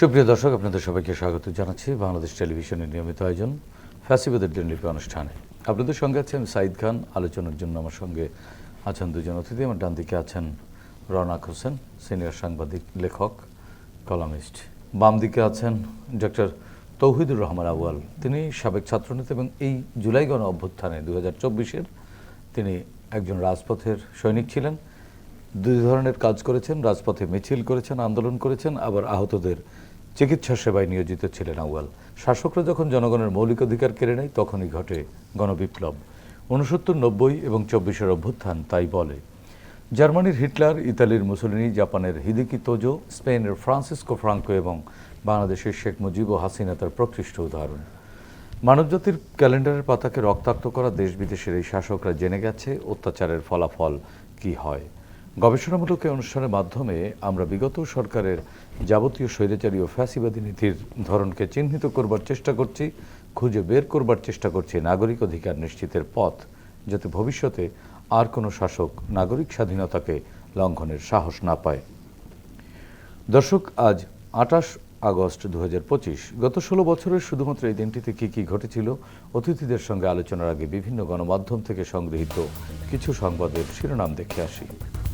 সুপ্রিয় দর্শক, আপনাদের সবাইকে স্বাগত জানাচ্ছি বাংলাদেশ টেলিভিশনের নিয়মিত আয়োজন ফ্যাসিবাদের দিনলিপি অনুষ্ঠানে। আপনাদের সঙ্গে আছি আমি সাইদ খান। আলোচনার জন্য আমার সঙ্গে আছেন দুজন অতিথি। আমার ডান দিকে আছেন রনাক হোসেন, সিনিয়র সাংবাদিক, লেখক, কলামিস্ট। বাম দিকে আছেন ডক্টর তৌহিদুর রহমান আউয়াল। তিনি সাবেক ছাত্রনেতা এবং এই জুলাই গণ অভ্যুত্থানে দু হাজার চব্বিশের তিনি একজন রাজপথের সৈনিক ছিলেন। দুই ধরনের কাজ করেছেন। রাজপথে মিছিল করেছেন, আন্দোলন করেছেন, আবার আহতদের চিকিৎসা সেবায় নিয়োজিত ছিলেন আউয়াল। শাসকরা যখন জনগণের মৌলিক অধিকার কেড়ে নেয়, তখনই ঘটে গণবিপ্লব। উনসত্তর নব্বই এবং চব্বিশের অভ্যুত্থান, তাই বলে। জার্মানির হিটলার, ইতালির মুসলিনি, জাপানের হিদিকি তোজো, স্পেনের ফ্রান্সিসকো ফ্রাঙ্কো এবং বাংলাদেশের শেখ মুজিব ও হাসিনা তার প্রকৃষ্ট উদাহরণ। মানবজাতির ক্যালেন্ডারের পাতাকে রক্তাক্ত করা দেশ বিদেশের এই শাসকরা জেনে গেছে অত্যাচারের ফলাফল কি হয়। গবেষণামূলক এই অনুষ্ঠানের মাধ্যমে আমরা বিগত সরকারের যাবতীয় স্বৈরাচারী ও ফ্যাসিবাদী নীতির ধরনকে চিহ্নিত করবার চেষ্টা করছি, খুঁজে বের করবার চেষ্টা করছি নাগরিক অধিকার নিশ্চিতের পথ, যাতে ভবিষ্যতে আর কোনো শাসক নাগরিক স্বাধীনতাকে লঙ্ঘনের সাহস না পায়। দর্শক, আজ আঠাশ আগস্ট দু হাজার পঁচিশ। গত ষোলো বছরের শুধুমাত্র এই দিনটিতে কী কী ঘটেছিল, অতিথিদের সঙ্গে আলোচনার আগে বিভিন্ন গণমাধ্যম থেকে সংগৃহীত কিছু সংবাদের শিরোনাম দেখে আসি।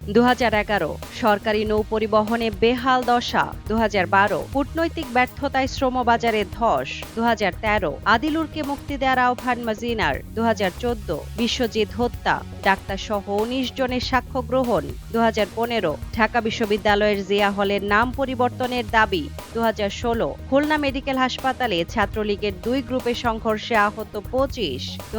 দু হাজার এগারো, সরকারি নৌ পরিবহনে বেহাল দশা। দু কূটনৈতিক ব্যর্থতায় শ্রমবাজারে ধস। দুহাজার তেরো, আদিলুরকে মুক্তি দেওয়ার আহ্বান মজিনার। দু বিশ্বজিৎ হত্যা। ডাক্তার সহ উনিশ জনের সাক্ষ্য গ্রহণ। দু হাজার পনেরো, ঢাকা বিশ্ববিদ্যালয়ের জিয়া হলের নাম পরিবর্তনের দাবি। দু হাজার ষোলো, খুলনা মেডিকেল হাসপাতালে ছাত্রলীগের দুই গ্রুপের সংঘর্ষে আহত পঁচিশ। দু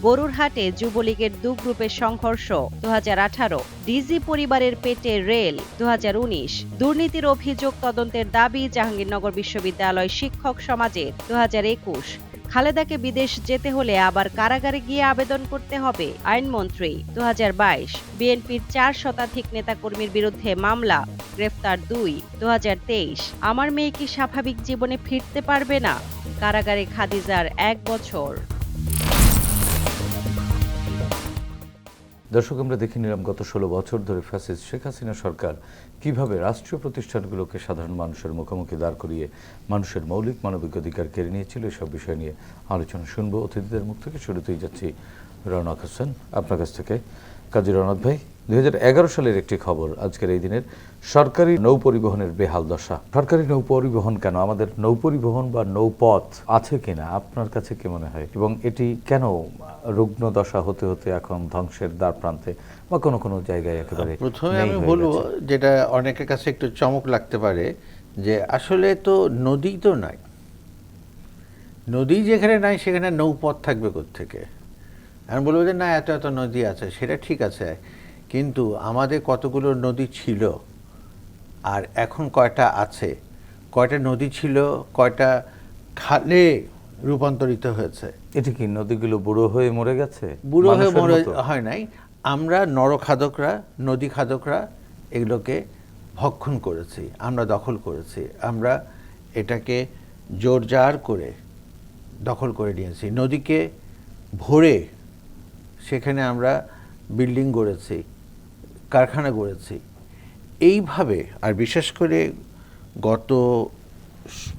গরুরহাটে যুবলীগের দু গ্রুপের সংঘর্ষ। দু হাজার আঠারো ডিজি পরিবারের পেটে রেল দু হাজার উনিশ। দুর্নীতির অভিযোগ তদন্তের দাবি জাহাঙ্গীরনগর বিশ্ববিদ্যালয় শিক্ষক সমাজের দুহাজার একুশ। খালেদাকে বিদেশ যেতে হলে আবার কারাগারে গিয়ে আবেদন করতে হবে, আইনমন্ত্রী দু হাজার বাইশ। বিএনপির চার শতাধিক নেতাকর্মীর বিরুদ্ধে মামলা, গ্রেফতার দুই দু আমার মেয়ে কি স্বাভাবিক জীবনে ফিরতে পারবে না? কারাগারে খাদিজার এক বছর। দর্শক, আমরা দেখে নিলাম গত ষোলো বছর ধরে ফ্যাসিস শেখ হাসিনা সরকার কীভাবে রাষ্ট্রীয় প্রতিষ্ঠানগুলোকে সাধারণ মানুষের মুখোমুখি দাঁড় করিয়ে মানুষের মৌলিক মানবিক অধিকার কেড়ে নিয়েছিল, এসব বিষয় নিয়ে আলোচনা শুনব। অতিথিদের মুখ থেকে শুরুতেই যাচ্ছি রনক হোসেন। আপনার কাছ থেকে কাজী রনক ভাই দুই হাজার এগারো সালের একটি খবর আজকের এই দিনের সরকারি নৌ পরিবহনের বেহাল দশা। সরকারি নৌ পরিবহন কেন? আমাদের নৌ পরিবহন বা নৌপথ আছে কিনা আপনার কাছে কি মনে হয়? এবং এটি কেন রুগ্ন দশা হতে হতে এখন ধ্বংসের দ্বার প্রান্তে বা কোনো কোনো জায়গায় একেবারে প্রথমে আমি বলব যেটা অনেকের কাছে একটু চমক লাগতে পারে যে আসলে তো নদী তো নাই। নদী যেখানে নাই সেখানে নৌপথ থাকবে থেকে আমি বলব যে না এত এত নদী আছে সেটা ঠিক আছে। কিন্তু আমাদের কতগুলো নদী ছিল? আর এখন কয়টা আছে? কয়টা নদী ছিল কয়টা খালে রূপান্তরিত হয়েছে? এটা কি নদীগুলো বুড়ো হয়ে মরে গেছে? বুড়ো হয়ে মরে হয় নাই। আমরা নরখাদকরা নদী খাদকরা এগুলোকে ভক্ষণ করেছি আমরা দখল করেছি। আমরা এটাকে জোরজার করে দখল করে নিয়েছি। নদীকে ভরে সেখানে আমরা বিল্ডিং গড়েছি। কারখানা গড়েছি। এইভাবে আর বিশেষ করে গত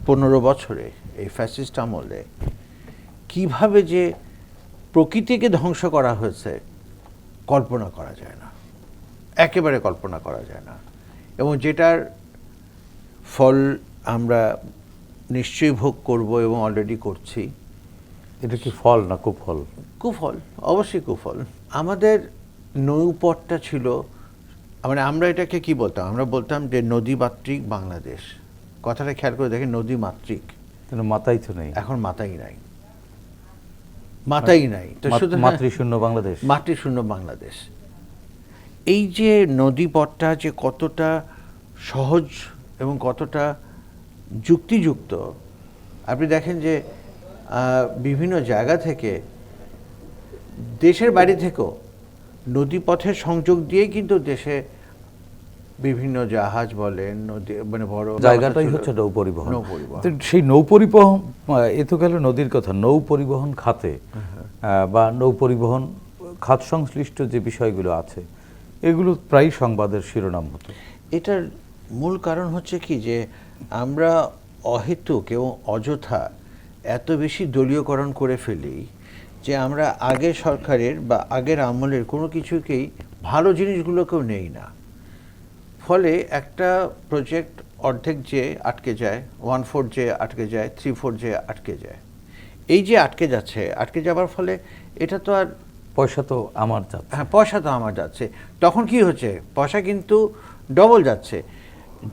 পনেরো বছরে এই ফ্যাসিস্ট আমলে কীভাবে যে প্রকৃতিকে ধ্বংস করা হয়েছে কল্পনা করা যায় না। একেবারে কল্পনা করা যায় না। এবং যেটার ফল আমরা নিশ্চয়ই ভোগ করব এবং অলরেডি করছি। এটা কি ফল না কুফল? কুফল অবশ্যই কুফল। আমাদের নৌপথটা ছিল মানে আমরা এটাকে কি বলতাম? আমরা বলতাম যে নদীমাতৃক বাংলাদেশ। কথাটা খেয়াল করে দেখেন নদী মাতৃক। কিন্তু মাথাই তো নেই। এখন মাতাই নাই। মাতাই নাই। তো শুধু মাতৃশূন্য বাংলাদেশ। মাতৃশূন্য বাংলাদেশ। এই যে নদীপথটা যে কতটা সহজ এবং কতটা যুক্তিযুক্ত আপনি দেখেন যে বিভিন্ন জায়গা থেকে দেশের বাইরে থেকেও নদীপথের সংযোগ দিয়েই কিন্তু দেশে বিভিন্ন জাহাজ বলেন নদী মানে বড় জায়গাটাই হচ্ছে নৌ পরিবহন সেই নৌ পরিবহন এ তো গেল নদীর কথা। নৌ পরিবহন খাতে বা নৌ পরিবহন খাত সংশ্লিষ্ট যে বিষয়গুলো আছে এগুলো প্রায় সংবাদের শিরোনাম হতো। এটার মূল কারণ হচ্ছে কি যে আমরা অহেতুক এবং অযথা এত বেশি দলীয়করণ করে ফেলি যে আমরা আগের সরকারের বা আগের আমলের কোনো কিছুকেই ভালো জিনিসগুলোকেও নেই না। ফলে একটা প্রজেক্ট অর্ধেক যে আটকে যায় ওয়ান ফোর যে আটকে যায় থ্রি ফোর যে আটকে যায়। এই যে আটকে যাচ্ছে আটকে যাবার ফলে এটা তো আর পয়সা তো আমার যাচ্ছে। হ্যাঁ পয়সা তো আমার যাচ্ছে। তখন কি হচ্ছে? পয়সা কিন্তু ডবল যাচ্ছে।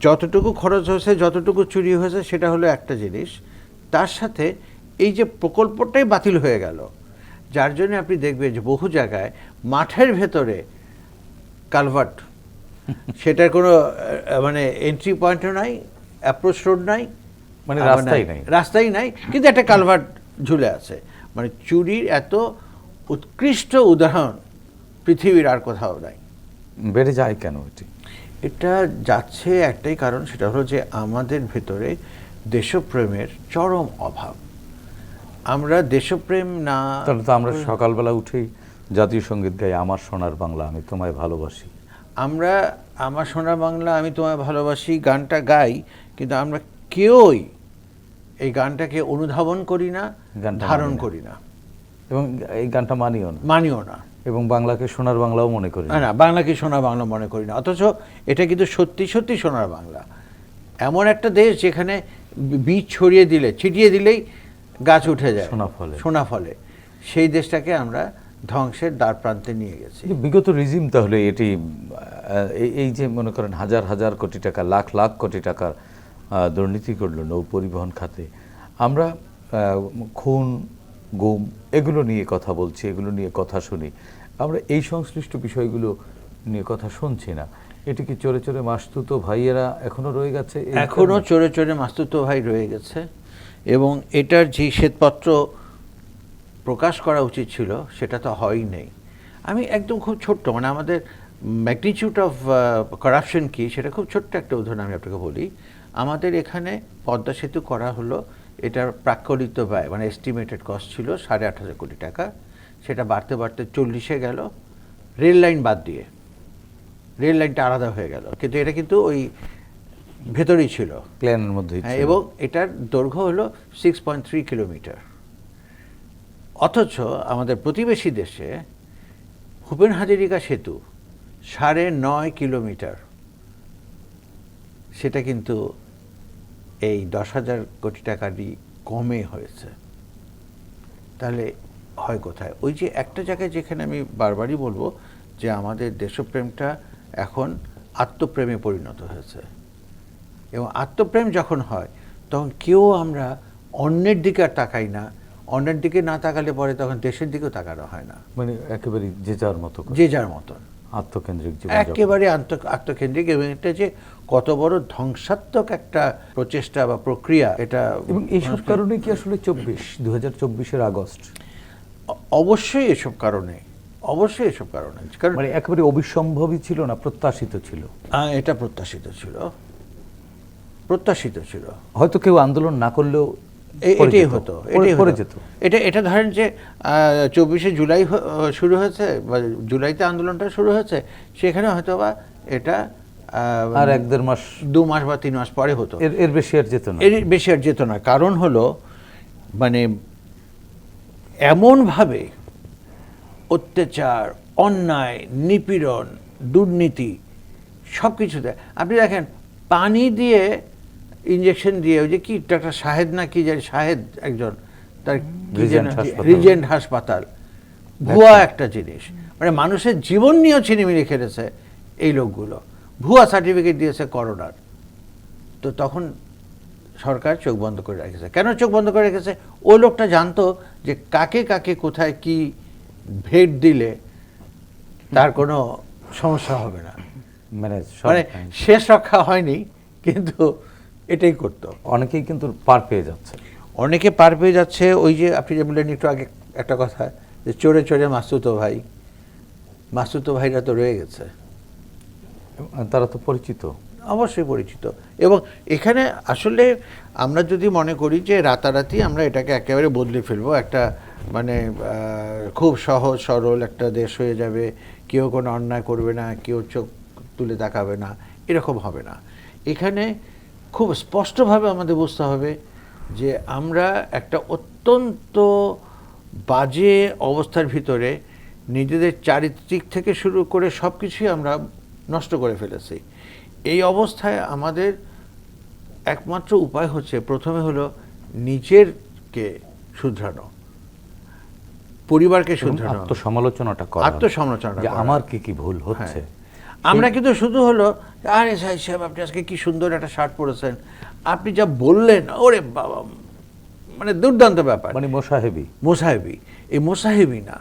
যতটুকু খরচ হয়েছে যতটুকু চুরি হয়েছে সেটা হলো একটা জিনিস। তার সাথে এই যে প্রকল্পটাই বাতিল হয়ে গেল। যার জন্য আপনি দেখবেন যে বহু জায়গায় মাঠের ভেতরে কালভার্ট সেটার কোনো মানে এন্ট্রি পয়েন্টও নাই অ্যাপ্রোচ রোড নাই মানে রাস্তাই নাই। রাস্তাই নাই কিন্তু একটা কালভার্ট ঝুলে আছে। মানে চুরির এত উৎকৃষ্ট উদাহরণ পৃথিবীর আর কোথাও নাই। বেড়ে যায় কেন এটি? এটা যাচ্ছে একটাই কারণ সেটা হলো যে আমাদের ভেতরে দেশপ্রেমের চরম অভাব। আমরা দেশপ্রেম না তাহলে তো আমরা সকালবেলা উঠেই জাতীয় সংগীত গাই আমার সোনার বাংলা আমি তোমায় ভালোবাসি। আমরা আমার সোনার বাংলা আমি তোমায় ভালোবাসি গানটা গাই কিন্তু আমরা কেউই এই গানটাকে অনুধাবন করি না ধারণ করি না। এবং এই গানটা মানিও না। মানিও না। এবং বাংলাকে সোনার বাংলাও মনে করি না। না না বাংলাকে সোনার বাংলা মনে করি না। অথচ এটা কিন্তু সত্যি সত্যি সোনার বাংলা। এমন একটা দেশ যেখানে বীজ ছড়িয়ে দিলে ছিটিয়ে দিলেই গাছ উঠে যায়। সোনা ফলে। সোনা ফলে। সেই দেশটাকে আমরা ধ্বংসের দ্বার প্রান্তে নিয়ে গেছি। বিগত রিজিম তাহলে এটি এই- এই যে মনে করেন হাজার হাজার কোটি টাকা লাখ লাখ কোটি টাকার দুর্নীতি করল নৌ পরিবহন খাতে। আমরা খুন গুম এগুলো নিয়ে কথা বলছি এগুলো নিয়ে কথা শুনি। আমরা এই সংশ্লিষ্ট বিষয়গুলো নিয়ে কথা শুনছি না। এটি কি চোরে চোরে মাসতুত ভাইয়েরা এখনও রয়ে গেছে? এখনও চোরে চোরে মাস্তুতো ভাই রয়ে গেছে এবং এটার যে শ্বেতপত্র প্রকাশ করা উচিত ছিল সেটা তো হয়ই নেই। আমি একদম খুব ছোট্ট মানে আমাদের ম্যাগনিচিউড অফ করাপশন কি সেটা খুব ছোট্ট একটা উদাহরণ আমি আপনাকে বলি। আমাদের এখানে পদ্মা সেতু করা হলো এটার প্রাক্কলিত ব্যয় মানে এস্টিমেটেড কস্ট ছিল সাড়ে আট হাজার কোটি টাকা। সেটা বাড়তে বাড়তে চল্লিশে গেল রেল লাইন বাদ দিয়ে। রেল লাইনটা আলাদা হয়ে গেল। কিন্তু এটা কিন্তু ওই ভেতরেই ছিল। প্ল্যানের মধ্যেই হ্যাঁ, এবং এটার দৈর্ঘ্য হলো সিক্স পয়েন্ট থ্রি কিলোমিটার অথচ আমাদের প্রতিবেশী দেশে ভূপেন হাজারিকা সেতু সাড়ে নয় কিলোমিটার। সেটা কিন্তু এই দশ হাজার কোটি টাকারই কমে হয়েছে। তাহলে হয় কোথায়? ওই যে একটা জায়গায় যেখানে আমি বারবারই বলব যে আমাদের দেশপ্রেমটা এখন আত্মপ্রেমে পরিণত হয়েছে। এবং আত্মপ্রেম যখন হয়, তখন কেউ আমরা অন্যের দিকে আর তাকাই না। অন্যের দিকে না তাকালে পরে তখন দেশের দিকেও তাকানো হয় না। মানে একেবারে যে যার মতো যে যার মতন। আত্মকেন্দ্রিক জীবন একেবারে আত্ম- আত্মকেন্দ্রিক এবং এটা যে কত বড় ধ্বংসাত্মক একটা প্রচেষ্টা বা প্রক্রিয়া এটা এবং এইসব কারণে কি আসলে চব্বিশ দু হাজার চব্বিশের আগস্ট? অবশ্যই এসব কারণে অবশ্যই এসব কারণে। কারণ মানে একেবারে অবিসম্ভবই ছিল না প্রত্যাশিত ছিল? এটা প্রত্যাশিত ছিল। প্রত্যাশিত ছিল। হয়তো কেউ আন্দোলন না করলেও এটাই হতো এটাই করে যেত এটা এটা ধরেন যে চব্বিশে জুলাই শুরু হয়েছে বা জুলাইতে আন্দোলনটা শুরু হয়েছে সেখানে হয়তো বা এটা আর এক দেড় মাস দু মাস বা তিন মাস পরে হতো। এর এর বেশি আর যেত না। এর বেশি আর যেত না। কারণ হলো মানে এমনভাবে অত্যাচার অন্যায় নিপীড়ন দুর্নীতি সব আপনি দেখেন পানি দিয়ে ইঞ্জেকশন দিয়ে ওই যে কি ডাক্তার শাহেদ না কি জানি শাহেদ একজন তার রিজেন্ট হাসপাতাল। ভুয়া একটা জিনিস। মানে মানুষের জীবন নিয়েও ছিনিমিনি খেলেছে এই লোকগুলো। ভুয়া সার্টিফিকেট দিয়েছে করোনার। তো তখন সরকার চোখ বন্ধ করে রেখেছে। কেন চোখ বন্ধ করে রেখেছে? ওই লোকটা জানতো যে কাকে কাকে কোথায় কি ভেট দিলে তার কোনো সমস্যা হবে না। মানে মানে শেষ রক্ষা হয়নি কিন্তু এটাই করতো অনেকেই কিন্তু পার পেয়ে যাচ্ছে। অনেকে পার পেয়ে যাচ্ছে ওই যে আপনি যে বললেন একটু আগে একটা কথা যে চোরে চোরে মাসুতো ভাই মাসুতো ভাইরা তো রয়ে গেছে। তারা তো পরিচিত। অবশ্যই পরিচিত। এবং এখানে আসলে আমরা যদি মনে করি যে রাতারাতি আমরা এটাকে একেবারে বদলে ফেলব। একটা মানে খুব সহজ সরল একটা দেশ হয়ে যাবে। কেউ কোনো অন্যায় করবে না কেউ চোখ তুলে তাকাবে না। এরকম হবে না। এখানে খুব স্পষ্টভাবে আমাদের বুঝতে হবে যে আমরা একটা অত্যন্ত বাজে অবস্থার ভিতরে নিজেদের চারিত্রিক থেকে শুরু করে সব কিছুই আমরা নষ্ট করে ফেলেছি। এই অবস্থায় আমাদের একমাত্র উপায় হচ্ছে প্রথমে হলো নিজেরকে শুধরানো পরিবারকে শুধরানো। আত্মসমালোচনাটা করা। আত্মসমালোচনাটা যে আমার কি কি ভুল হচ্ছে? হ্যাঁ। আমরা কিন্তু শুধু হলো আরে সাহেব সাহেব আপনি আজকে কি সুন্দর একটা শার্ট পরেছেন। আপনি যা বললেন ওরে বাবা মানে দুর্দান্ত ব্যাপার। মানে মোসাহেবি। মোসাহেবি। এই মোসাহেবি না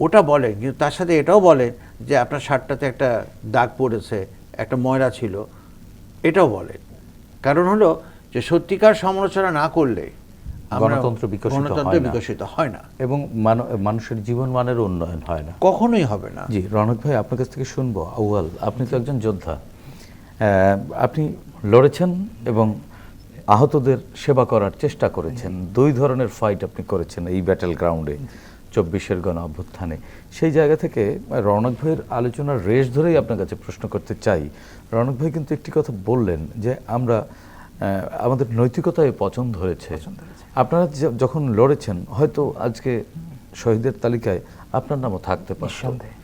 ওটা বলেন কিন্তু তার সাথে এটাও বলেন যে আপনার শার্টটাতে একটা দাগ পড়েছে একটা ময়লা ছিল এটাও বলেন। কারণ হলো যে সত্যিকার সমালোচনা না করলে গণতন্ত্র বিকশিত গণতন্ত্র হয় না। বিকশিত হয় না। এবং মানুষের জীবন মানের উন্নয়ন হয় না। কখনোই হবে না। জি রনক ভাই আপনার কাছ থেকে শুনব। আউয়াল আপনি তো একজন যোদ্ধা। আপনি লড়েছেন এবং আহতদের সেবা করার চেষ্টা করেছেন। দুই ধরনের ফাইট আপনি করেছেন এই ব্যাটেল গ্রাউন্ডে চব্বিশের গণ অভ্যুত্থানে। সেই জায়গা থেকে রণক ভাইয়ের আলোচনার রেশ ধরেই আপনার কাছে প্রশ্ন করতে চাই। রণক ভাই কিন্তু একটি কথা বললেন যে আমরা আমাদের নৈতিকতায় পছন্দ হয়েছে। আপনারা যখন লড়েছেন হয়তো আজকে শহীদের তালিকায় আপনার নামও থাকতে নিঃসন্দেহে।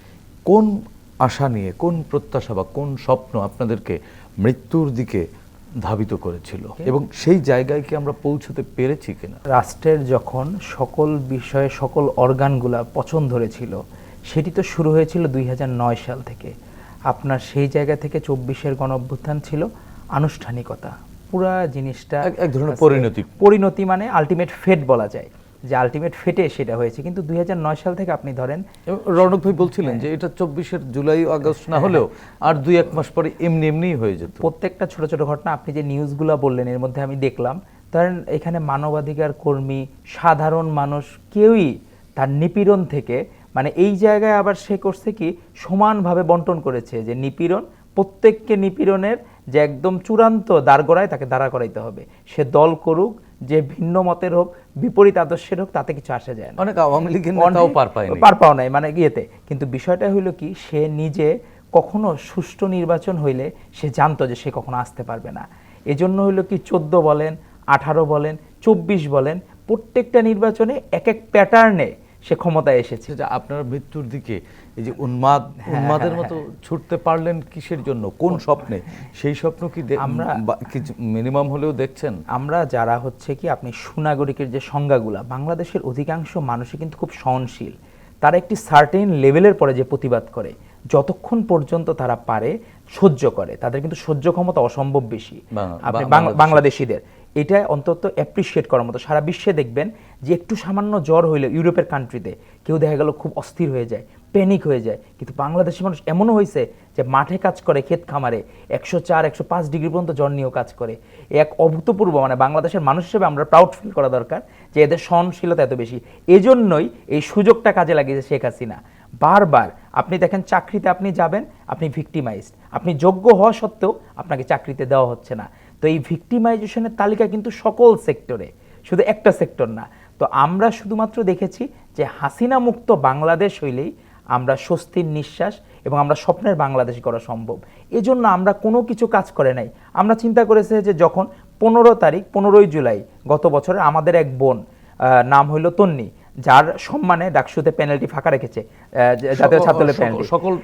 কোন আশা নিয়ে কোন প্রত্যাশা বা কোন স্বপ্ন আপনাদেরকে মৃত্যুর দিকে ধাবিত করেছিল? এবং সেই জায়গায় কি আমরা পৌঁছতে পেরেছি কিনা? রাষ্ট্রের যখন সকল বিষয়ে সকল অর্গানগুলা পছন্দ ধরেছিল সেটি তো শুরু হয়েছিল দুই হাজার নয় সাল থেকে। আপনার সেই জায়গা থেকে চব্বিশের গণ অভ্যুত্থান ছিল আনুষ্ঠানিকতা। পুরা জিনিসটা এক- ধরনের পরিণতি। পরিণতি মানে আলটিমেট ফেট বলা যায়। যে আলটিমেট ফেটে সেটা হয়েছে। কিন্তু দুই সাল থেকে আপনি ধরেন রৌনক ভাই বলছিলেন যে এটা চব্বিশের জুলাই আগস্ট না হলেও আর দুই এক মাস পরে এমনি এমনিই হয়ে যেত। প্রত্যেকটা ছোট ছোট ঘটনা আপনি যে নিউজগুলো বললেন এর মধ্যে আমি দেখলাম ধরেন এখানে মানবাধিকার কর্মী সাধারণ মানুষ কেউই তার নিপীড়ন থেকে মানে এই জায়গায় আবার সে করছে কি সমানভাবে বন্টন করেছে যে নিপীড়ন প্রত্যেককে নিপীড়নের যে একদম চূড়ান্ত দাঁড়গড়ায় তাকে দাঁড়া করাইতে হবে। সে দল করুক যে ভিন্ন মতের হোক বিপরীত আদর্শের হোক তাতে কিছু আসে যায় না। অনেক আওয়ামী লীগের নেতাও পার পায়নি। পার পাও নাই মানে ইয়েতে। কিন্তু বিষয়টা হইল কি সে নিজে কখনো সুষ্ঠু নির্বাচন হইলে সে জানতো যে সে কখনো আসতে পারবে না। এজন্য হইল কি চোদ্দ বলেন আঠারো বলেন চব্বিশ বলেন প্রত্যেকটা নির্বাচনে এক এক প্যাটার্নে সে ক্ষমতায় এসেছে। আপনার মৃত্যুর দিকে এই যে উন্মাদ উন্মাদের মতো ছুটতে পারলেন কিসের জন্য? কোন স্বপ্নে? সেই স্বপ্ন কি আমরা- কিছু মিনিমাম হলেও দেখছেন? আমরা যারা হচ্ছে কি আপনি সুনাগরিকের যে সংজ্ঞাগুলা বাংলাদেশের অধিকাংশ মানুষই কিন্তু খুব সহনশীল। তারা একটি সার্টেন লেভেলের পরে যে প্রতিবাদ করে যতক্ষণ পর্যন্ত তারা পারে সহ্য করে। তাদের কিন্তু সহ্য ক্ষমতা অসম্ভব বেশি। আপনি বাংলা- বাংলাদেশিদের। এটা অন্তত অ্যাপ্রিসিয়েট করার মতো। সারা বিশ্বে দেখবেন যে একটু সামান্য জ্বর হইলে ইউরোপের কান্ট্রিতে কেউ দেখা গেল খুব অস্থির হয়ে যায়। প্যানিক হয়ে যায়। কিন্তু বাংলাদেশি মানুষ এমনও হয়েছে যে মাঠে কাজ করে, ক্ষেত খামারে, একশো চার, একশো পাঁচ ডিগ্রি পর্যন্ত জ্বর নিয়েও কাজ করে। এক অভূতপূর্ব মানে বাংলাদেশের মানুষ হিসেবে আমরা প্রাউড ফিল করা দরকার যে এদের সহনশীলতা এত বেশি। এজন্যই এই সুযোগটা কাজে লাগিয়েছে শেখ হাসিনা। বারবার আপনি দেখেন চাকরিতে আপনি যাবেন, আপনি ভিক্টিমাইজড আপনি যোগ্য হওয়া সত্ত্বেও আপনাকে চাকরিতে দেওয়া হচ্ছে না। তো এই ভিক্টিমাইজেশনের তালিকা কিন্তু সকল সেক্টরে শুধু একটা সেক্টর না। তো আমরা শুধুমাত্র দেখেছি যে হাসিনা মুক্ত বাংলাদেশ হইলেই আমরা স্বস্তির নিঃশ্বাস এবং আমরা স্বপ্নের বাংলাদেশ করা সম্ভব। এজন্য আমরা কোনো কিছু কাজ করে নাই। আমরা চিন্তা করেছি যে যখন পনেরো তারিখ, পনেরোই জুলাই গত বছরে আমাদের এক বোন নাম হইল তন্নি। যার সম্মানে ডাকসুতে পেনাল্টি ফাঁকা রেখেছে জাতীয় সকল- পেনাল্টি সকল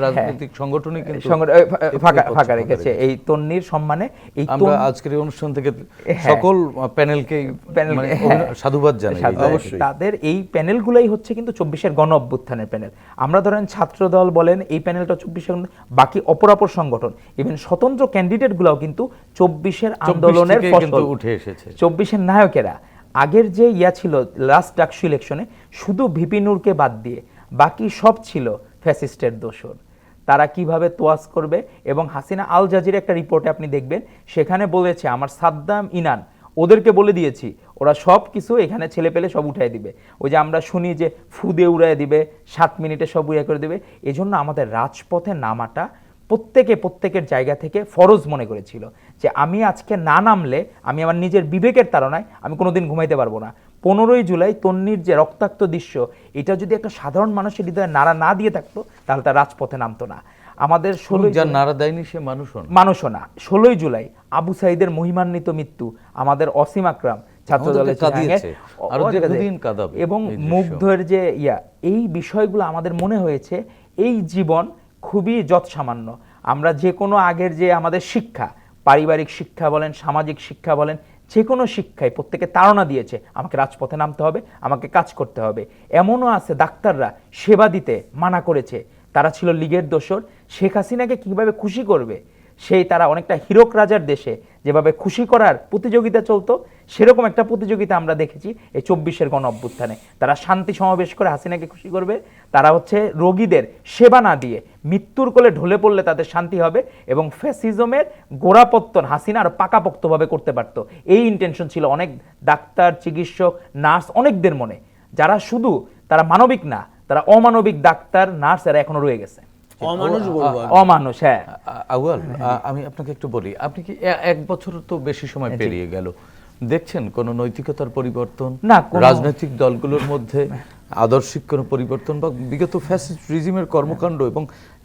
রাজনৈতিক সংগঠনই কিন্তু এই ফাঁকা ফাঁকা রেখেছে। এই তন্নির সম্মানে এই আমরা আজকের অনুষ্ঠান থেকে হ্যাঁ। সকল প্যানেলকে প্যানেল- মানে হ্যাঁ। সাধুবাদ জানাই। অবশ্যই। তাদের এই প্যানেলগুলাই হচ্ছে কিন্তু চব্বিশের গণ অভ্যুত্থানের প্যানেল আমরা ধরেন ছাত্র দল বলেন এই প্যানেলটা চব্বিশের বাকি অপরাপর সংগঠন ইভেন স্বতন্ত্র ক্যান্ডিডেট গুলাও কিন্তু চব্বিশের 24 আন্দোলনের ফসল। উঠে এসেছে। চব্বিশের নায়কেরা। আগের যে ইয়া ছিল লাস্ট ডাকসু ইলেকশনে শুধু ভিপি নূরকে বাদ দিয়ে বাকি সব ছিল ফ্যাসিস্টের দোষর। তারা কীভাবে তোয়াজ করবে এবং হাসিনা আল জাজির একটা রিপোর্টে আপনি দেখবেন, সেখানে বলেছে, আমার সাদ্দাম, ইনান, ওদেরকে বলে দিয়েছি, ওরা সব কিছু এখানে ছেলে পেলে সব উঠাই দিবে। ওই যে আমরা শুনি যে, ফুদে উড়াই দিবে, সাত মিনিটে সব উড়াই করে দিবে। এজন্য আমাদের রাজপথে নামাটা প্রত্যেকে প্রত্যেকের জায়গা থেকে ফরজ মনে করেছিল যে আমি আজকে না নামলে আমি আমার নিজের বিবেকের তাড়নায় আমি কোনোদিন ঘুমাইতে পারব না। পনেরোই জুলাই তন্নির যে রক্তাক্ত দৃশ্য এটা যদি একটা সাধারণ মানুষের হৃদয়ে নাড়া না দিয়ে থাকতো তাহলে তার রাজপথে নামতো না। আমাদের ষোলোই যার নাড়া দেয়নি সে মানুষও মানুষও না। ষোলোই জুলাই আবু সাইদের মহিমান্বিত মৃত্যু আমাদের অসীম আকরাম ছাত্র দলের এবং মুগ্ধের যে ইয়া এই বিষয়গুলো আমাদের মনে হয়েছে এই জীবন খুবই যৎসামান্য। আমরা যে কোনো আগের যে আমাদের শিক্ষা, পারিবারিক শিক্ষা বলেন, সামাজিক শিক্ষা বলেন, যে কোনো শিক্ষায় প্রত্যেকে তাড়না দিয়েছে, আমাকে রাজপথে নামতে হবে, আমাকে কাজ করতে হবে। এমনও আছে ডাক্তাররা সেবা দিতে মানা করেছে। তারা ছিল লীগের দোসর শেখ হাসিনাকে কীভাবে খুশি করবে? সেই তারা অনেকটা হীরক রাজার দেশে যেভাবে খুশি করার প্রতিযোগিতা চলতো, সেরকম একটা প্রতিযোগিতা আমরা দেখেছি এই চব্বিশের গণ অভ্যুত্থানে তারা শান্তি সমাবেশ করে হাসিনাকে খুশি করবে, তারা হচ্ছে রোগীদের সেবা না দিয়ে মৃত্যুর কোলে ঢলে পড়লে তাদের শান্তি হবে এবং ফ্যাসিজমের গোড়াপত্তন হাসিনা আরও পাকাপোক্তভাবে করতে পারতো। এই ইন্টেনশন ছিল অনেক ডাক্তার, চিকিৎসক, নার্স অনেকদের মনে। যারা শুধু তারা মানবিক না, তারা অমানবিক ডাক্তার, নার্স এরা এখনও রয়ে গেছে। অমানুষ বলব। অমানুষ হ্যাঁ। আউয়াল আমি আপনাকে একটু বলি আপনি কি এক বছর তো বেশি সময় পেরিয়ে গেল। দেখছেন কোন নৈতিকতার পরিবর্তন? না, রাজনৈতিক দলগুলোর মধ্যে আদর্শিক কোনো পরিবর্তন বা বিগত ফ্যাসিস্ট রিজিমের কর্মকাণ্ড এবং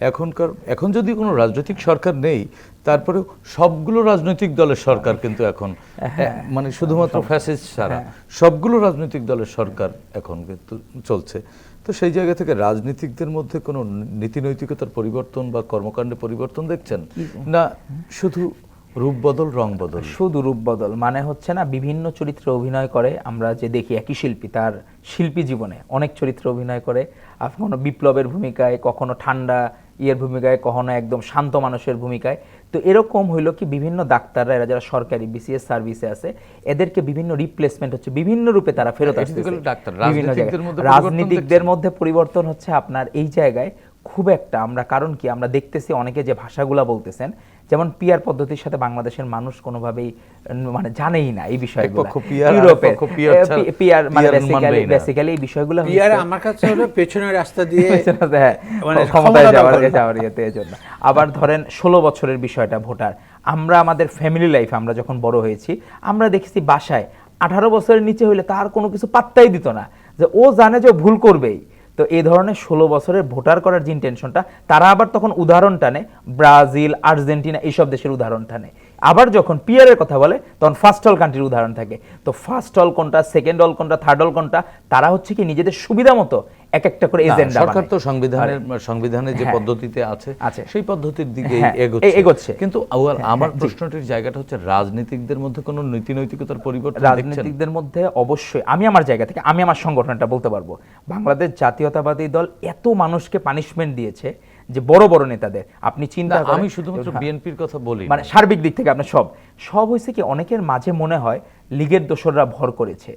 এখনকার এখন যদি কোনো রাজনৈতিক সরকার নেই তারপরেও সবগুলো রাজনৈতিক দলের সরকার কিন্তু এখন হ্যাঁ। মানে শুধুমাত্র ফ্যাসিস্ট ছাড়া সবগুলো রাজনৈতিক দলের সরকার এখন কিন্তু চলছে। তো সেই জায়গা থেকে রাজনীতিকদের মধ্যে কোনো নীতি নৈতিকতার পরিবর্তন বা কর্মকাণ্ডে পরিবর্তন দেখছেন? না শুধু রূপ বদল রং বদল? শুধু রূপ বদল। মানে হচ্ছে না বিভিন্ন চরিত্রে অভিনয় করে আমরা যে দেখি একই শিল্পী তার শিল্পী জীবনে অনেক চরিত্রে অভিনয় করে। কখনো বিপ্লবের ভূমিকায় কখনো ঠান্ডা ইয়ের ভূমিকায় কখনো একদম শান্ত মানুষের ভূমিকায়। তো এরকম হইল কি বিভিন্ন ডাক্তাররা এরা যারা সরকারি বিসিএস সার্ভিসে আছে এদেরকে বিভিন্ন রিপ্লেসমেন্ট হচ্ছে বিভিন্ন রূপে তারা ফেরত। বিভিন্ন। মধ্যে পরিবর্তন রাজনীতিকদের মধ্যে পরিবর্তন হচ্ছে আপনার এই জায়গায় খুব একটা আমরা কারণ কি আমরা দেখতেছি অনেকে যে ভাষাগুলা বলতেছেন যেমন পিয়ার পদ্ধতির সাথে বাংলাদেশের মানুষ কোনোভাবেই মানে জানেই না এই বিষয়গুলো। পক্ষ ইউরোপে পক্ষ PR ছাড়া পিয়ার মানে বেসিক্যালি বেসিক্যালি এই বিষয়গুলো পিয়ার আমার কাছে হলো পেছনের রাস্তা দিয়ে হ্যাঁ, মানে ক্ষমতায় যাওয়ার যাওয়ার ইয়েতে এই জন্য। আবার ধরেন ষোলো বছরের বিষয়টা ভোটার। আমরা আমাদের ফ্যামিলি লাইফ আমরা যখন বড় হয়েছি আমরা দেখেছি বাসায় আঠারো বছরের নিচে হইলে তার কোনো কিছু পাত্তাই দিত না। যে ও জানে যে ভুল করবেই। তো এই ধরনের ষোলো বছরের ভোটার করার যে ইন্টেনশনটা তারা আবার তখন উদাহরণ টানে। ব্রাজিল, আর্জেন্টিনা, এইসব দেশের উদাহরণ টানে। আবার যখন পিয়ারের কথা বলে তখন ফার্স্ট অল কান্ট্রির উদাহরণ থাকে। তো ফার্স্ট অল কোনটা সেকেন্ড অল কোনটা থার্ড অল কোনটা তারা হচ্ছে কি নিজেদের সুবিধা মতো এক একটা করে এজেন্ডা সরকার তো সংবিধানের সংবিধানে যে হ্যাঁ। পদ্ধতিতে আছে। সেই পদ্ধতির দিকে হ্যাঁ, এগোচ্ছে। কিন্তু আমার হ্যাঁ, প্রশ্নটির জায়গাটা হচ্ছে রাজনীতিকদের মধ্যে কোনো নীতি নৈতিকতার পরিবর্তন রাজনীতিকদের মধ্যে অবশ্যই। আমি আমার জায়গা থেকে আমি আমার সংগঠনটা বলতে পারব। বাংলাদেশ জাতীয়তাবাদী দল এত মানুষকে পানিশমেন্ট দিয়েছে যে বড় বড় নেতাদের আপনি চিন্তা আমি শুধুমাত্র। বিএনপির কথা বলি মানে সার্বিক দিক থেকে আপনার সব সব হয়েছে কি অনেকের মাঝে মনে হয় লীগের দোসররা ভর করেছে।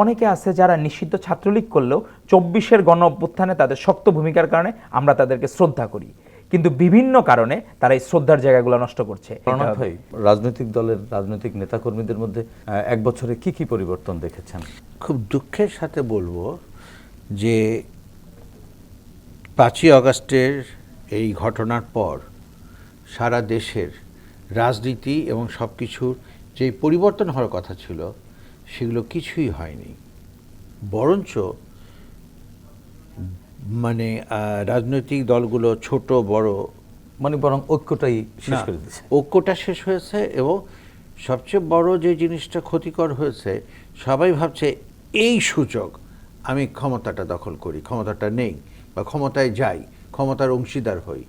অনেকে আছে যারা নিষিদ্ধ ছাত্রলীগ করলেও চব্বিশের গণ অভ্যুত্থানে তাদের শক্ত ভূমিকার কারণে আমরা তাদেরকে শ্রদ্ধা করি। কিন্তু বিভিন্ন কারণে তারা এই শ্রদ্ধার জায়গাগুলো নষ্ট করছে। ভাই রাজনৈতিক দলের রাজনৈতিক নেতাকর্মীদের মধ্যে এক বছরে কি কি পরিবর্তন দেখেছেন? খুব দুঃখের সাথে বলব যে পাঁচই আগস্টের এই ঘটনার পর সারা দেশের রাজনীতি এবং সব কিছুর যে পরিবর্তন হওয়ার কথা ছিল সেগুলো কিছুই হয়নি। বরঞ্চ মানে রাজনৈতিক দলগুলো ছোট বড় মানে বরং ঐক্যটাই শেষ করে দিচ্ছে ঐক্যটা শেষ হয়েছে এবং সবচেয়ে বড় যে জিনিসটা ক্ষতিকর হয়েছে সবাই ভাবছে এই সূচক আমি ক্ষমতাটা দখল করি ক্ষমতাটা নেই বা ক্ষমতায় যাই। ক্ষমতার অংশীদার হই।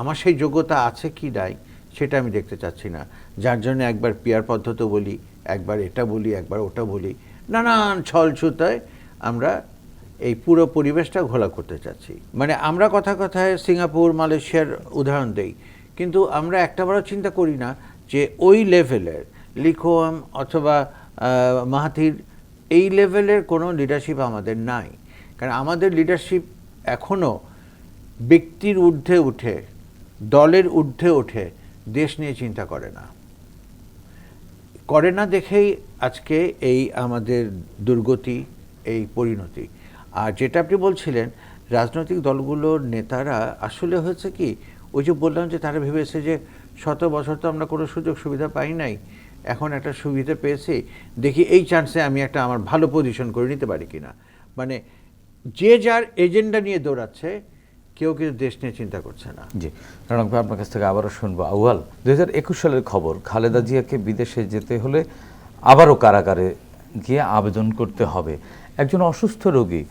আমার সেই যোগ্যতা আছে কি নাই, সেটা আমি দেখতে চাচ্ছি না। যার জন্য একবার পিয়ার পদ্ধতি বলি, একবার এটা বলি, একবার ওটা বলি, নানান ছল ছুতায় আমরা এই পুরো পরিবেশটা ঘোলা করতে চাচ্ছি। মানে আমরা কথা কথায় সিঙ্গাপুর, মালয়েশিয়ার উদাহরণ দেই, কিন্তু আমরা একটা একটাবারও চিন্তা করি না যে ওই লেভেলের লিখোয়াম অথবা মাহাতির এই লেভেলের কোনো লিডারশিপ আমাদের নাই। কারণ আমাদের লিডারশিপ এখনও ব্যক্তির ঊর্ধ্বে উঠে, দলের ঊর্ধ্বে উঠে দেশ নিয়ে চিন্তা করে না। করে না দেখেই আজকে এই আমাদের দুর্গতি, এই পরিণতি। আর যেটা আপনি বলছিলেন, রাজনৈতিক দলগুলোর নেতারা আসলে হয়েছে কি, ওই যে বললাম যে তারা ভেবেছে যে শত বছর তো আমরা কোনো সুযোগ সুবিধা পাই নাই, এখন একটা সুবিধা পেয়েছি, দেখি এই চান্সে আমি একটা আমার ভালো পজিশন করে নিতে পারি কিনা। মানে যে যার এজেন্ডা নিয়ে দৌড়াচ্ছে কেউ কিন্তু দেশ নিয়ে চিন্তা করছে না। জি। রণক ভাই আপনার কাছ থেকে আবারও শুনব। আউয়াল দুই হাজার একুশ সালের খবর খালেদা জিয়াকে বিদেশে যেতে হলে আবারও কারাগারে গিয়ে আবেদন করতে হবে। একজন অসুস্থ রোগী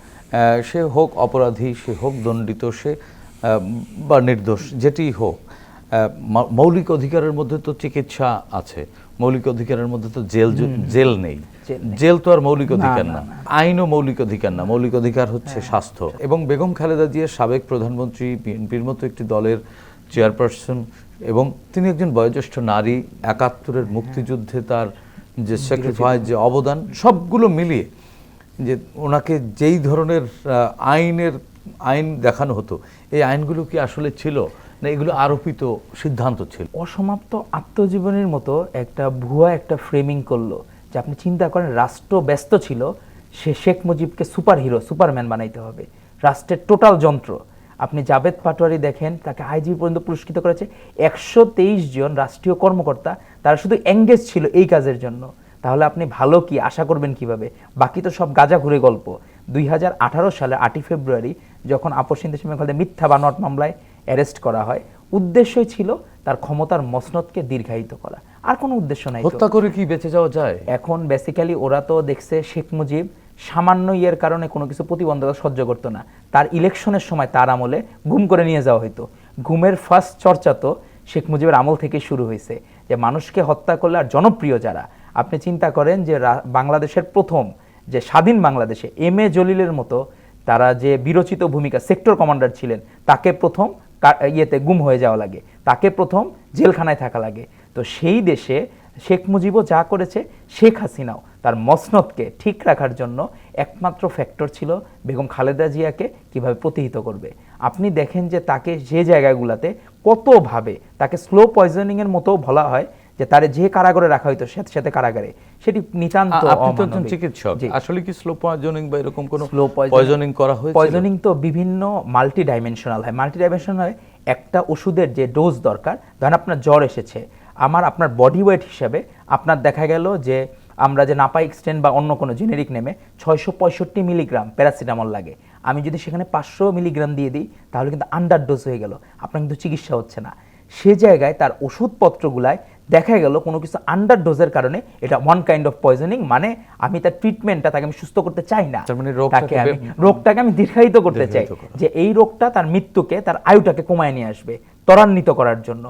সে হোক অপরাধী সে হোক দণ্ডিত সে বা নির্দোষ যেটি হোক মৌলিক অধিকারের মধ্যে তো চিকিৎসা আছে। মৌলিক অধিকারের মধ্যে তো জেল জেল নেই। জেল তো আর মৌলিক অধিকার না আইনও মৌলিক অধিকার না। মৌলিক অধিকার হচ্ছে স্বাস্থ্য। এবং বেগম খালেদা জিয়ার সাবেক প্রধানমন্ত্রী বিএনপির মতো একটি দলের চেয়ারপারসন এবং তিনি একজন বয়োজ্যেষ্ঠ নারী একাত্তরের মুক্তিযুদ্ধে তার যে স্যাক্রিফাইস যে অবদান সবগুলো মিলিয়ে যে ওনাকে যেই ধরনের আইনের আইন দেখানো হতো এই আইনগুলো কি আসলে ছিল না এগুলো আরোপিত সিদ্ধান্ত ছিল? অসমাপ্ত আত্মজীবনীর মতো একটা ভুয়া একটা ফ্রেমিং করল। যে আপনি চিন্তা করেন, রাষ্ট্র ব্যস্ত ছিল, সে শেখ মুজিবকে সুপার হিরো সুপারম্যান বানাইতে হবে। রাষ্ট্রের টোটাল যন্ত্র। আপনি জাভেদ পাটোয়ারি দেখেন, তাকে আইজি পর্যন্ত পুরস্কৃত করেছে। একশো তেইশ জন রাষ্ট্রীয় কর্মকর্তা, তারা শুধু এঙ্গেজ ছিল এই কাজের জন্য। তাহলে আপনি ভালো কি, আশা করবেন কীভাবে? বাকি তো সব গাজা ঘুরে গল্প। দুই হাজার আঠারো সালে আটই ফেব্রুয়ারি, যখন আপসিন দেশের মেঘালয় মিথ্যা বানোয়াট মামলায় অ্যারেস্ট করা হয়, উদ্দেশ্যই ছিল তার ক্ষমতার মসনদকে দীর্ঘায়িত করা। আর কোনো উদ্দেশ্য নাই হত্যা করে কি বেঁচে যাওয়া যায়? এখন বেসিক্যালি ওরা তো দেখছে শেখ মুজিব সামান্য ইয়ের কারণে কোনো কিছু প্রতিবন্ধকতা সহ্য করতো না। তার ইলেকশনের সময় তার আমলে গুম করে নিয়ে যাওয়া হতো গুমের ফার্স্ট চর্চা তো শেখ মুজিবের আমল থেকে শুরু হয়েছে যে মানুষকে হত্যা করলে আর জনপ্রিয় যারা আপনি চিন্তা করেন যে বাংলাদেশের প্রথম যে স্বাধীন বাংলাদেশে এম এ জলিলের মতো তারা যে বিরচিত ভূমিকা সেক্টর কমান্ডার ছিলেন তাকে প্রথম ইয়েতে গুম হয়ে যাওয়া লাগে। তাকে প্রথম জেলখানায় থাকা লাগে। তো সেই দেশে শেখ মুজিবও যা করেছে শেখ হাসিনাও। তার মসনদকে ঠিক রাখার জন্য একমাত্র ফ্যাক্টর ছিল বেগম খালেদা জিয়াকে কীভাবে প্রতিহিত করবে। আপনি দেখেন যে তাকে যে জায়গাগুলোতে কতভাবে তাকে স্লো পয়জনিংয়ের মতো বলা হয় যে তারে যে কারাগারে রাখা হইতো সাথে সাথে কারাগারে সেটি নিতান্ত আপনি চিকিৎসক। আসলে কি স্লো পয়জনিং বা এরকম কোনো স্লো পয়জনিং করা হয়েছে পয়জনিং তো বিভিন্ন মাল্টি ডাইমেনশনাল হয়। মাল্টি ডাইমেনশনাল হয় একটা ওষুধের যে ডোজ দরকার ধরেন আপনার জ্বর এসেছে আমার আপনার বডি ওয়েট হিসাবে আপনার দেখা গেল যে আমরা যে নাপা এক্সটেন্ড বা অন্য কোনো জেনেরিক নেমে ছয়শো পঁয়ষট্টি মিলিগ্রাম প্যারাসিটামল লাগে। আমি যদি সেখানে পাঁচশো মিলিগ্রাম দিয়ে দিই তাহলে কিন্তু আন্ডার ডোজ হয়ে গেল। আপনার কিন্তু চিকিৎসা হচ্ছে না। সে জায়গায় তার ওষুধপত্রগুলায় দেখা গেল কোনো কিছু আন্ডার ডোজের কারণে এটা ওয়ান কাইন্ড অফ পয়জনিং মানে আমি তার ট্রিটমেন্টটা তাকে আমি সুস্থ করতে চাই না। মানে রোগটাকে তাকে আমি রোগটাকে আমি দীর্ঘায়িত করতে চাই। যে এই রোগটা তার মৃত্যুকে তার আয়ুটাকে কমায় নিয়ে আসবে। ত্বরান্বিত করার জন্য।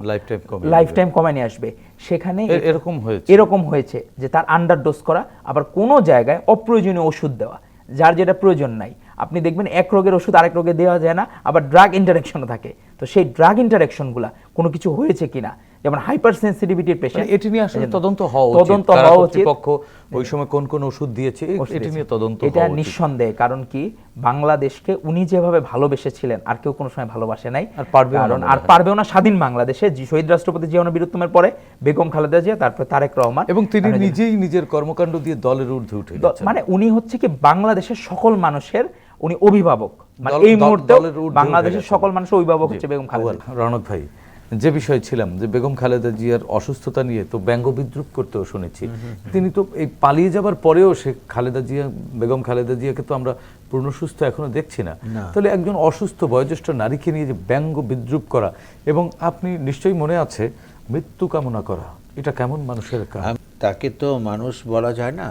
লাইফ টাইম কমায় নিয়ে আসবে। সেখানে এরকম হয়েছে। এরকম হয়েছে যে তার আন্ডার ডোজ করা আবার কোনো জায়গায় অপ্রয়োজনীয় ওষুধ দেওয়া যার যেটা প্রয়োজন নাই। আপনি দেখবেন এক রোগের ওষুধ আরেক রোগে দেওয়া যায় না আবার ড্রাগ ইন্টারাকশনও থাকে। তো সেই ড্রাগ ইন্টারাকশনগুলা কোনো কিছু হয়েছে কিনা? যেমন হাইপার সেন্সিটিভিটির পেশেন্ট এটি নিয়ে আসলে তদন্ত হওয়া উচিত। তদন্ত হওয়া উচিত। কর্তৃপক্ষ ওই সময় কোন কোন ওষুধ দিয়েছে এটি নিয়ে তদন্ত এটা নিঃসন্দেহে কারণ কি? বাংলাদেশকে উনি যেভাবে ভালোবেসেছিলেন আর কেউ কোনো সময় ভালোবাসে নাই। আর পারবে কারণ আর হয়। পারবেও না স্বাধীন বাংলাদেশে। শহীদ রাষ্ট্রপতি জিয়াউর বীরুত্তমের পরে বেগম খালেদা জিয়া তারপরে তারেক রহমান। এবং তিনি নিজেই নিজের কর্মকাণ্ড দিয়ে দলের ঊর্ধ্বে উঠে মানে উনি হচ্ছে কি বাংলাদেশের সকল মানুষের উনি অভিভাবক। মানে এই মুহূর্তে বাংলাদেশের সকল মানুষ অভিভাবক হচ্ছে বেগম খালেদা রণক ভাই যে বিষয় ছিলাম যে বেগম খালেদা জিয়ার অসুস্থতা নিয়ে তো ব্যঙ্গ বিদ্রুপ করতেও শুনেছি। তিনি তো এই পালিয়ে যাবার পরেও সে খালেদা জিয়া বেগম খালেদা জিয়াকে তো আমরা পূর্ণ সুস্থ এখনও দেখছি না। তাহলে একজন অসুস্থ বয়োজ্যেষ্ঠ নারীকে নিয়ে যে ব্যঙ্গ বিদ্রুপ করা এবং আপনি নিশ্চয়ই মনে আছে মৃত্যু কামনা করা এটা কেমন মানুষের কাজ? তাকে তো মানুষ বলা যায় না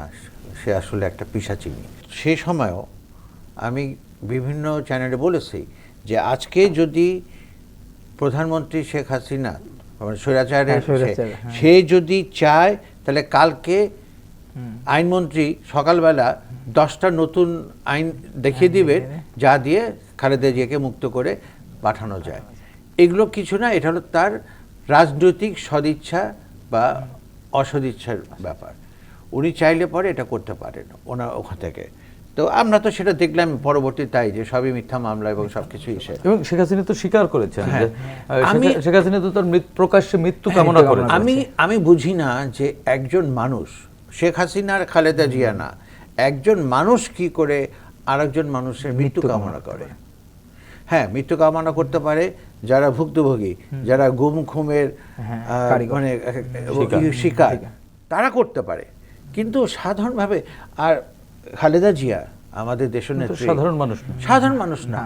সে আসলে একটা পিসাচিনি। সে সময়ও আমি বিভিন্ন চ্যানেলে বলেছি যে আজকে যদি প্রধানমন্ত্রী শেখ হাসিনা মানে স্বৈরাচারের হ্যাঁ, হ্যাঁ। সে যদি চায় তাহলে কালকে আইনমন্ত্রী সকালবেলা দশটা নতুন আইন দেখিয়ে দিবে যা দিয়ে খালেদা জিয়াকে মুক্ত করে পাঠানো যায়। এগুলো কিছু না এটা হলো তার রাজনৈতিক সদিচ্ছা বা অসদিচ্ছার ব্যাপার। উনি চাইলে পরে এটা করতে পারেন ওনার ওখান থেকে। তো আমরা তো সেটা দেখলাম পরবর্তী তাই যে সবই মিথ্যা মামলা এবং সব কিছুই সে এবং শেখ হাসিনা তো স্বীকার করেছেন হ্যাঁ। আমি- শেখ- হাসিনা তো তার প্রকাশ্যে মৃত্যু হ্যাঁ, কামনা করেন আমি আমি বুঝি না যে একজন মানুষ শেখ হাসিনার খালেদা জিয়া না একজন মানুষ কি করে আরেকজন মানুষের মৃত্যু কামনা করে? হ্যাঁ মৃত্যু কামনা করতে পারে যারা ভুক্তভোগী যারা গুম খুমের হ্যাঁ, মানে শিকার। শিকার। তারা করতে পারে। কিন্তু সাধারণভাবে আর খালেদা জিয়া আমাদের দেশনেত্রী সাধারণ মানুষ না। সাধারণ মানুষ না।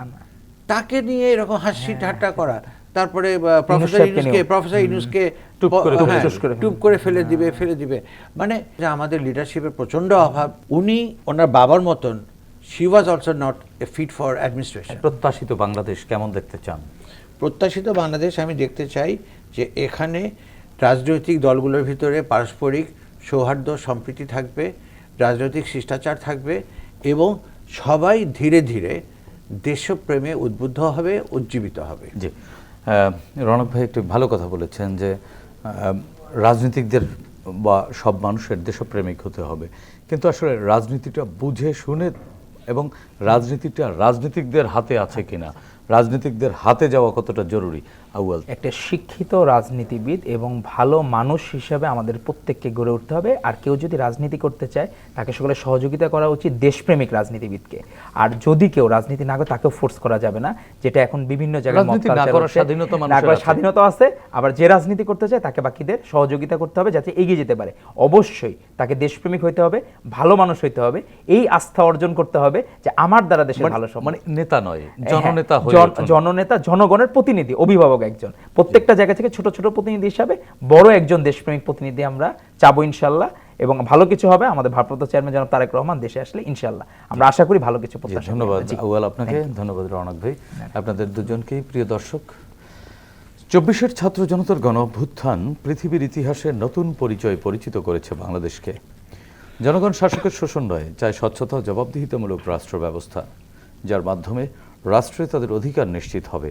তাকে নিয়ে এরকম হাসি ঠাট্টা করা তারপরে প্রফেসর ইউনুসকে প্রফেসর ইউনুসকে টুপ করে হ্যাঁ, ফেলে করে। ফেলে দিবে ফেলে দিবে। মানে যে আমাদের লিডারশিপের প্রচণ্ড অভাব উনি ওনার বাবার মতন she was also not a fit for administration প্রত্যাশিত বাংলাদেশ কেমন দেখতে চান? প্রত্যাশিত বাংলাদেশ আমি দেখতে চাই যে এখানে রাজনৈতিক দলগুলোর ভিতরে পারস্পরিক সৌহার্দ্য সম্প্রীতি থাকবে। রাজনৈতিক শিষ্টাচার থাকবে এবং সবাই ধীরে ধীরে দেশপ্রেমে উদ্বুদ্ধ হবে, উজ্জীবিত হবে। জি। রণব ভাই একটি ভালো কথা বলেছেন যে রাজনীতিকদের বা সব মানুষের দেশপ্রেমিক হতে হবে। কিন্তু আসলে রাজনীতিটা বুঝে শুনে এবং রাজনীতিটা রাজনীতিকদের হাতে আছে কিনা, রাজনীতিকদের হাতে যাওয়া কতটা জরুরি আউয়াল একটা শিক্ষিত রাজনীতিবিদ এবং ভালো মানুষ হিসাবে আমাদের প্রত্যেককে গড়ে উঠতে হবে আর কেউ যদি রাজনীতি করতে চায় তাকে সকলে সহযোগিতা করা উচিত দেশপ্রেমিক রাজনীতিবিদকে আর যদি কেউ রাজনীতি না করে তাকেও ফোর্স করা যাবে না যেটা এখন বিভিন্ন জায়গায়। স্বাধীনতা আছে। আবার যে রাজনীতি করতে চায় তাকে বাকিদের সহযোগিতা করতে হবে যাতে এগিয়ে যেতে পারে অবশ্যই তাকে দেশপ্রেমিক হইতে হবে ভালো মানুষ হইতে হবে এই আস্থা অর্জন করতে হবে যে আমার দ্বারা দেশের ভালো সম্ভব মানে নেতা নয় হ্যাঁ, জননেতা। জননেতা জনগণের প্রতিনিধি অভিভাবক একজন। প্রত্যেকটা জায়গা থেকে ছোট ছোট প্রতিনিধি হিসাবে বড় একজন দেশপ্রেমিক প্রতিনিধি আমরা চাবো ইনশাল্লাহ। এবং ভালো কিছু হবে আমাদের ভারপ্রাপ্ত চেয়ারম্যান জনাব তারেক রহমান দেশে আসলে ইনশাল্লাহ। আমরা আশা করি ভালো কিছু প্রত্যাশা ধন্যবাদ আউয়াল আপনাকে ধন্যবাদ রৌনক ভাই। আপনাদের দুজনকেই প্রিয় দর্শক চব্বিশের ছাত্র জনতার গণ অভ্যুত্থান পৃথিবীর ইতিহাসে নতুন পরিচয় পরিচিত করেছে বাংলাদেশকে। জনগণ শাসকের শোষণ নয় চায় স্বচ্ছতা জবাবদিহিতামূলক রাষ্ট্র ব্যবস্থা যার মাধ্যমে রাষ্ট্রে তাদের অধিকার নিশ্চিত হবে।